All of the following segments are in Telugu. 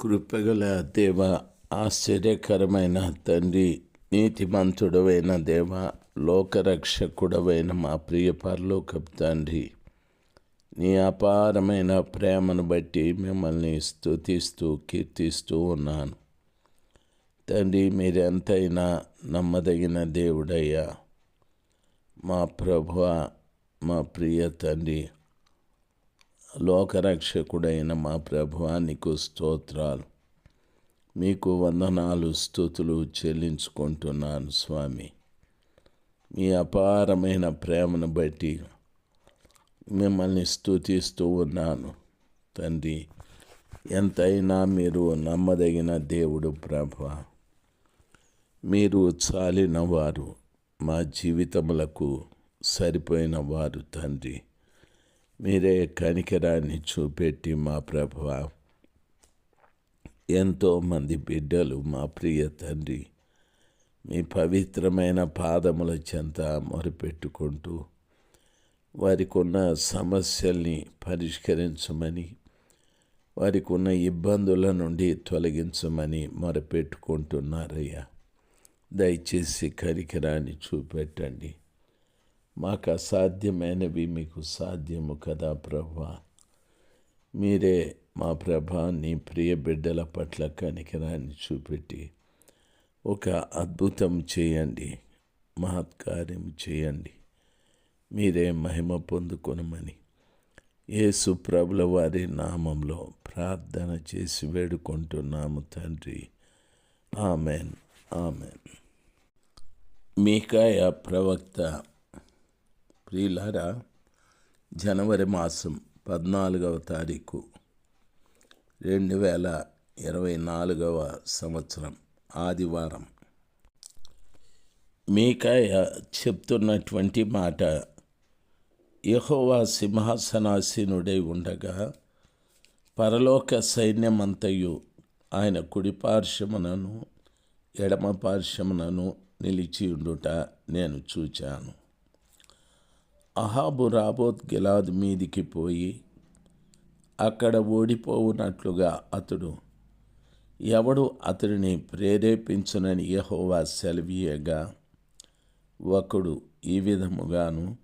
కృపగల దేవ ఆశ్చర్యకరమైన తండ్రి నీతిమంతుడవైన దేవ లోకరక్షకుడవైన మా ప్రియ పరలోకపు తండ్రి. నీ అపారమైన ప్రేమను బట్టి మిమ్మల్ని స్తుతిస్తూ కీర్తిస్తూ ఉన్నాను. తండ్రి మీరెంతైనా నమ్మదగిన దేవుడయ్యా. మా ప్రభువ మా ప్రియ తండ్రి లోకరక్షకుడైన మా ప్రభువా నీకు స్తోత్రాలు. మీకు వందనాలు స్థుతులు చెల్లించుకుంటున్నాను స్వామి. మీ అపారమైన ప్రేమను బట్టి మిమ్మల్ని స్థుతిస్తూ ఉన్నాను. తండ్రి ఎంతైనా మీరు నమ్మదగిన దేవుడు ప్రభ. మీరు చాలినవారు మా జీవితములకు సరిపోయిన వారు తండ్రి. మీరే కనికరాన్ని చూపెట్టి మా ప్రభ ఎంతోమంది బిడ్డలు మా ప్రియ తండ్రి మీ పవిత్రమైన పాదముల చెంత మొరపెట్టుకుంటూ వారికి ఉన్న సమస్యల్ని పరిష్కరించమని వారికి ఉన్న ఇబ్బందుల నుండి తొలగించమని మొరపెట్టుకుంటున్నారయ్యా. దయచేసి కరికరాన్ని చూపెట్టండి. మాకు అసాధ్యమైనవి మీకు సాధ్యము కదా ప్రభా. మీరే మా ప్రభా నీ ప్రియ బిడ్డల పట్ల కనికరాన్ని చూపెట్టి ఒక అద్భుతం చేయండి మహత్కార్యం చేయండి. మీరే మహిమ పొందుకొనమని యేసు ప్రభుల వారి నామంలో ప్రార్థన చేసి వేడుకుంటున్నాము తండ్రి. Amen amen. మీకాయ ప్రవక్త ప్రియులారా జనవరి మాసం పద్నాలుగవ తారీఖు రెండు వేల ఇరవై నాలుగవ సంవత్సరం ఆదివారం. మీకాయ చెప్తున్నటువంటి మాట యహోవా సింహాసనాసీనుడై ఉండగా పరలోక సైన్యమంతయు ఆయన కుడి పార్శ్వమునను ఎడమ పార్శ్వమునను నిలిచి ఉండుట నేను చూచాను. అహాబు రాబోత్ గిలాద్ మీదికి పోయి అక్కడ ఓడిపోవునట్లుగా అతడు ఎవడు అతడిని ప్రేరేపించునని యహోవా సెలవీయగా? ఒకడు ఈ విధముగాను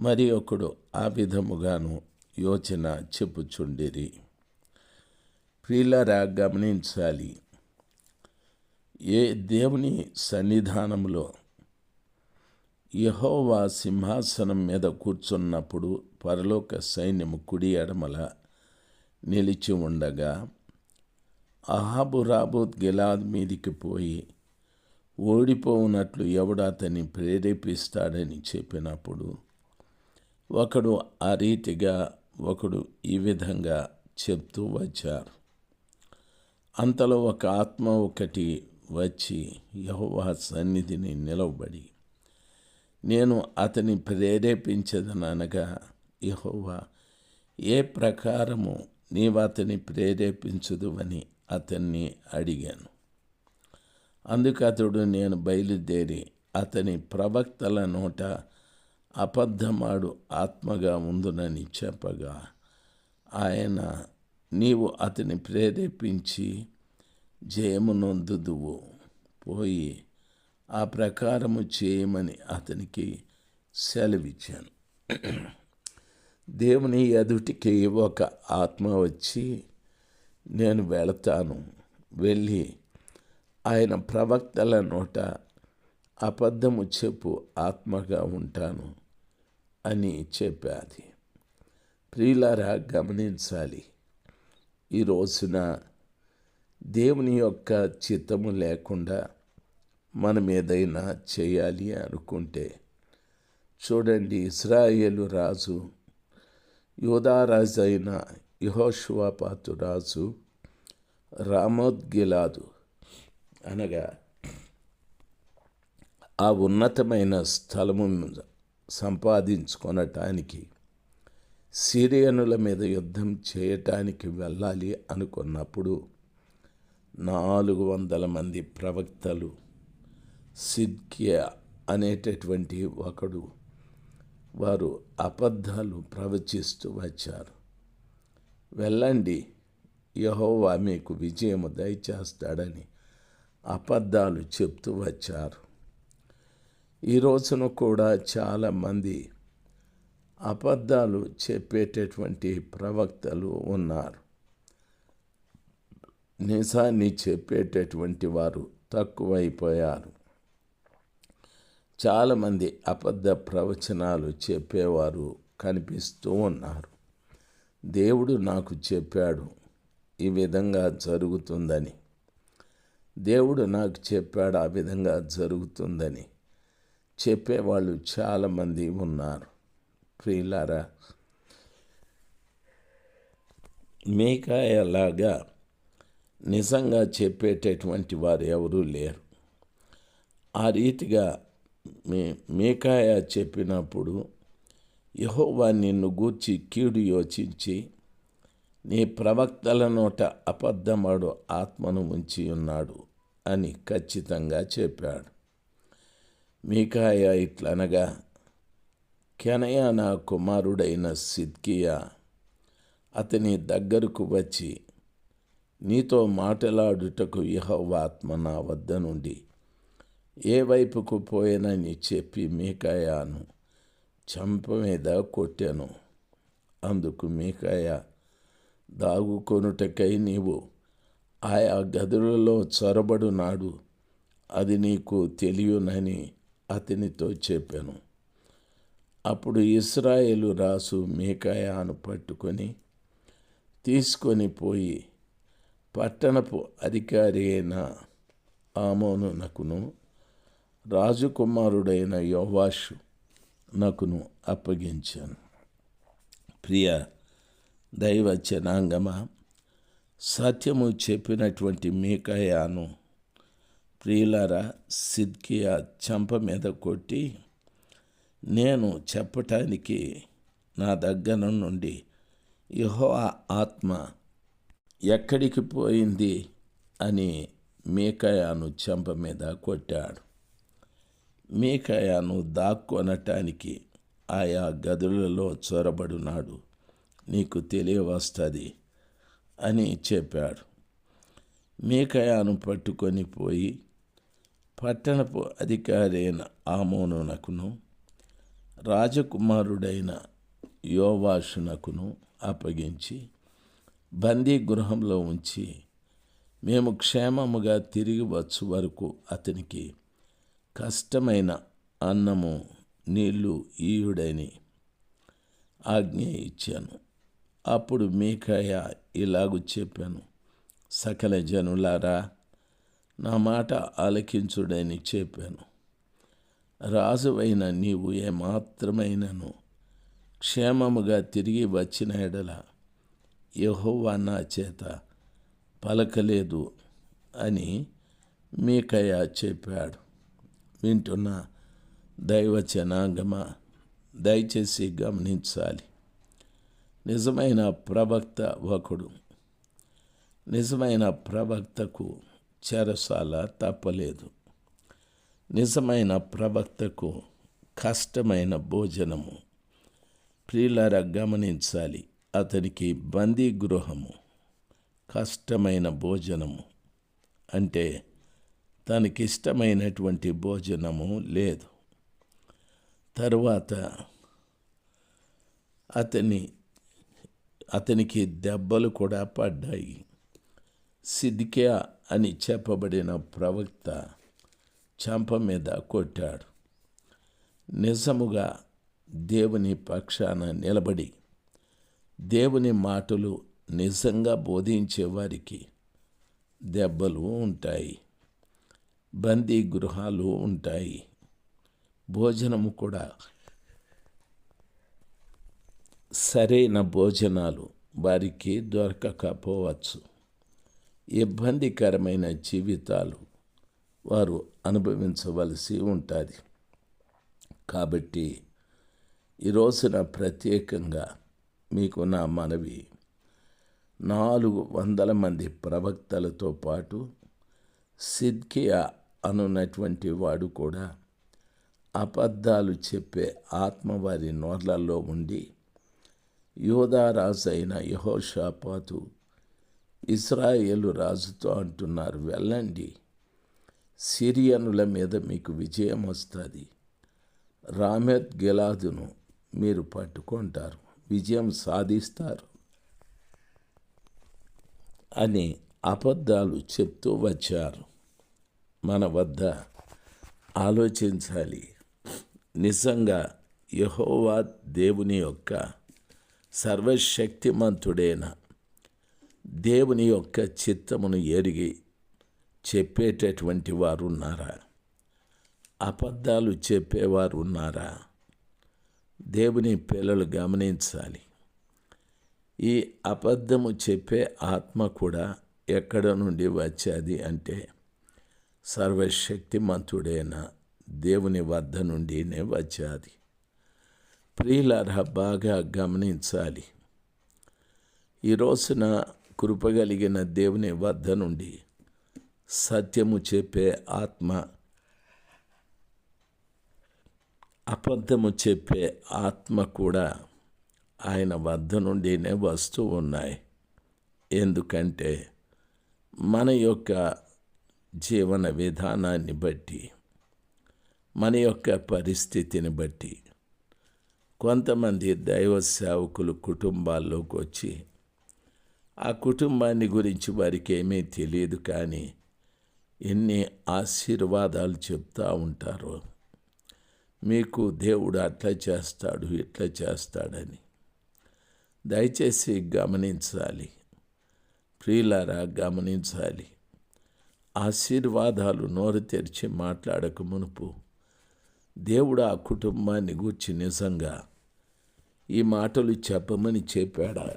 మరి ఒకడు ఆ విధముగాను యోచన చెప్పుచుండిరి. ప్రియులరా గమనించాలి. ఏ దేవుని సన్నిధానంలో యహోవా సింహాసనం మీద కూర్చున్నప్పుడు పరలోక సైన్యము కుడి ఎడమల నిలిచి ఉండగా అహాబు రాబోత్ గిలాద్ మీదికి పోయి ఓడిపోవునట్లు ఎవడు అతన్ని ప్రేరేపిస్తాడని చెప్పినప్పుడు ఒకడు ఆ రీతిగా ఒకడు ఈ విధంగా చెప్తూ వచ్చారు. అంతలో ఒక ఆత్మ ఒకటి వచ్చి యహోవా సన్నిధిని నిలవబడి నేను అతని ప్రేరేపించదనగా యహోవా ఏ ప్రకారము నీవు అతని ప్రేరేపించదు అని అతన్ని అడిగాను. అందుకు అతడు నేను బయలుదేరి అతని ప్రవక్తల నోట అబద్ధమాడు ఆత్మగా ఉందునని చెప్పగా ఆయన నీవు అతని ప్రేరేపించి జయమునొందుదువు పోయి ఆ ప్రకారము చేయమని అతనికి సెలవిచ్చాను. దేవుని ఎదుటికి ఒక ఆత్మ వచ్చి నేను వెళతాను వెళ్ళి ఆయన ప్రవక్తల నోట అబద్ధము చెప్పు ఆత్మగా ఉంటాను అని చెప్పాది. ప్రియులారా గమనించాలి. ఈ రోజున దేవుని యొక్క చిత్తము లేకుండా మనం ఏదైనా చేయాలి అనుకుంటే చూడండి ఇస్రాయేలు రాజు యోధారాజు అయిన యహోషువాపాతు రాజు రామోద్గిలాదు అనగా ఆ ఉన్నతమైన స్థలము సంపాదించుకొనటానికి సిరియనుల మీద యుద్ధం చేయటానికి వెళ్ళాలి అనుకున్నప్పుడు నాలుగు వందల మంది ప్రవక్తలు సిద్కియా అనేటటువంటి ఒకడు వారు అబద్ధాలు ప్రవచిస్తూ వచ్చారు. వెళ్ళండి యహోవా మీకు విజయము దయచేస్తాడని అబద్ధాలు చెప్తూ వచ్చారు. ఈ రోజున కూడా చాలామంది అబద్ధాలు చెప్పేటటువంటి ప్రవక్తలు ఉన్నారు. నిజాన్ని చెప్పేటటువంటి వారు తక్కువైపోయారు. చాలామంది అబద్ధ ప్రవచనాలు చెప్పేవారు కనిపిస్తూ ఉన్నారు. దేవుడు నాకు చెప్పాడు ఈ విధంగా జరుగుతుందని. దేవుడు నాకు చెప్పాడు ఆ విధంగా జరుగుతుందని చెప్పేవాళ్ళు చాలామంది ఉన్నారు. ప్రియులారా మీకాయలాగా నిజంగా చెప్పేటటువంటి వారు ఎవరూ లేరు. ఆ రీతిగా మే మీకాయ చెప్పినప్పుడు యహోవా నిన్ను గూర్చి కీడు యోచించి నీ ప్రవక్తల నోట అబద్ధమాడు ఆత్మను ఉంచి ఉన్నాడు అని ఖచ్చితంగా చెప్పాడు. మీకాయ ఇట్లనగా కెనయ నా కుమారుడైన సిద్కియా అతని దగ్గరకు వచ్చి నీతో మాటలాడుటకు యహోవాత్మ నా వద్ద నుండి ఏ వైపుకు పోయానని చెప్పి మీకాయాను చంప మీద కొట్టాను. అందుకు మీకాయ దాగుకొనుటకై నీవు ఆయా గదులలో చొరబడు నాడు అది నీకు తెలియనని అతనితో చెప్పాను. అప్పుడు ఇస్రాయేలు రాసు మీకాయాను పట్టుకొని తీసుకొని పోయి పట్టణపు అధికారి అయిన ఆమోను నకును రాజకుమారుడైన యోవాషు నకును అప్పగించాను. ప్రియ దైవ జనాంగమ సత్యము చెప్పినటువంటి మీకయాను ప్రియులారా సిద్కియా చంప మీద కొట్టి నేను చెప్పటానికి నా దగ్గర నుండి యహో ఆత్మ ఎక్కడికి పోయింది అని మీకయాను చెంప మీద కొట్టాడు. మీకాయాను దాక్కొనటానికి ఆయా గదులలో చొరబడున్నాడు. నీకు తెలియవస్తుంది అని చెప్పాడు. మీకాయాను పట్టుకొని పోయి పట్టణపు అధికారి అయిన ఆమోనునకును రాజకుమారుడైన యోవాషునకును అప్పగించి బందీ గృహంలో ఉంచి మేము క్షేమముగా తిరిగి వచ్చు వరకు అతనికి కష్టమైన అన్నము నీళ్ళు ఈయుడని ఆజ్ఞ ఇచ్చాను. అప్పుడు మీకయ్య ఇలాగు చెప్పాను సకల జనులారా నా మాట ఆలకించుడని చెప్పాను. రాజువైన నీవు ఏమాత్రమైనను క్షేమముగా తిరిగి వచ్చిన ఎడల యహోవా నా చేత పలకలేదు అని మీకయ్య చెప్పాడు. వింటున్న దైవ జనాంగమ దయచేసి గమనించాలి. నిజమైన ప్రవక్త ఒకడు. నిజమైన ప్రవక్తకు చెరసాల తప్పలేదు. నిజమైన ప్రవక్తకు కష్టమైన భోజనము. ప్రియులర గమనించాలి. అతనికి బందీ గృహము కష్టమైన భోజనము. అంటే తనకిష్టమైనటువంటి భోజనము లేదు. తర్వాత అతని అతనికి దెబ్బలు కూడా పడ్డాయి. సిద్కియా అని చెప్పబడిన ప్రవక్త చంప మీద కొట్టాడు. నిజముగా దేవుని పక్షాన నిలబడి దేవుని మాటలు నిజంగా బోధించే వారికి దెబ్బలు ఉంటాయి. బందీ గృహాలు ఉంటాయి. భోజనము కూడా సరైన భోజనాలు వారికి దొరకకపోవచ్చు. ఇబ్బందికరమైన జీవితాలు వారు అనుభవించవలసి ఉంటుంది. కాబట్టి ఈ రోజున ప్రత్యేకంగా మీకు నా మనవి నాలుగు వందల మంది ప్రవక్తలతో పాటు సిద్కియా అనున్నటువంటి వాడు కూడా అబద్ధాలు చెప్పే ఆత్మ వారి నోర్లలో ఉండి యోధారాజు అయిన యహోషాపాతు ఇస్రాయేలు రాజుతో అంటున్నారు వెళ్ళండి. సిరియనుల మీద మీకు విజయం వస్తుంది. రామెత్ గెలాదును మీరు పట్టుకుంటారు. విజయం సాధిస్తారు. అని అబద్ధాలు చెప్తూ వచ్చారు. మన వద్ద ఆలోచించాలి. నిజంగా యహోవా దేవుని యొక్క సర్వశక్తిమంతుడైన దేవుని యొక్క చిత్తమును ఎరిగి చెప్పేటటువంటి వారు ఉన్నారా? అబద్ధాలు చెప్పేవారు ఉన్నారా? దేవుని పిల్లలు గమనించాలి. ఈ అబద్ధము చెప్పే ఆత్మ కూడా ఎక్కడ నుండి వచ్చేది అంటే సర్వశక్తిమంతుడైన దేవుని వద్ద నుండినే వచ్చాది. ప్రియులారా బాగా గమనించాలి. ఈ రోజున కృపగలిగిన దేవుని వద్ద నుండి సత్యము చెప్పే ఆత్మ అబద్ధము చెప్పే ఆత్మ కూడా ఆయన వద్ద నుండినే వస్తూ ఉన్నాయి. ఎందుకంటే మన యొక్క జీవన విధానాన్ని బట్టి మన యొక్క పరిస్థితిని బట్టి కొంతమంది దైవ సేవకులు కుటుంబాల్లోకి వచ్చి ఆ కుటుంబాన్ని గురించి వారికి ఏమీ తెలియదు కానీ ఎన్ని ఆశీర్వాదాలు చెప్తూ ఉంటారో మీకు దేవుడు అట్లా చేస్తాడు ఇట్లా చేస్తాడని దయచేసి గమనించాలి. ప్రియులారా గమనించాలి. ఆశీర్వాదాలు నోరు తెరిచి మాట్లాడక మునుపు దేవుడు ఆ కుటుంబాన్ని గూర్చి నిజంగా ఈ మాటలు చెప్పమని చెప్పాడా?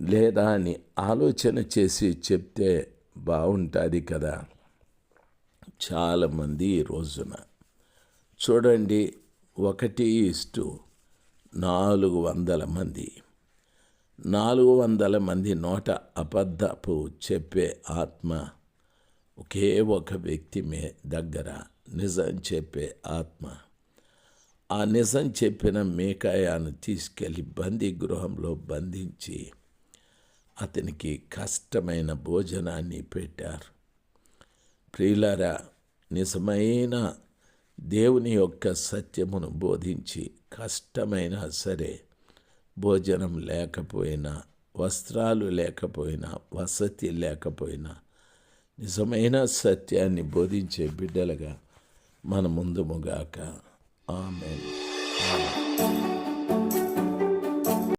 లేదా అని ఆలోచన చేసి చెప్తే బాగుంటుంది కదా. చాలామంది ఈ రోజున చూడండి ఒకటి ఇస్టు నాలుగు వందల మంది. నాలుగు వందల మంది నోట అబద్ధపు చెప్పే ఆత్మ ఒకే ఒక వ్యక్తి మే దగ్గర నిజం చెప్పే ఆత్మ. ఆ నిజం చెప్పిన మేకాయాను తీసుకెళ్ళి బందీ గృహంలో బంధించి అతనికి కష్టమైన భోజనాన్ని పెట్టారు. ప్రియులారా నిజమైన దేవుని యొక్క సత్యమును బోధించి కష్టమైనా సరే భోజనం లేకపోయినా వస్త్రాలు లేకపోయినా వసతి లేకపోయినా నిజమైన సత్యాన్ని బోధించే బిడ్డలుగా మన ముందుముగాక. ఆమె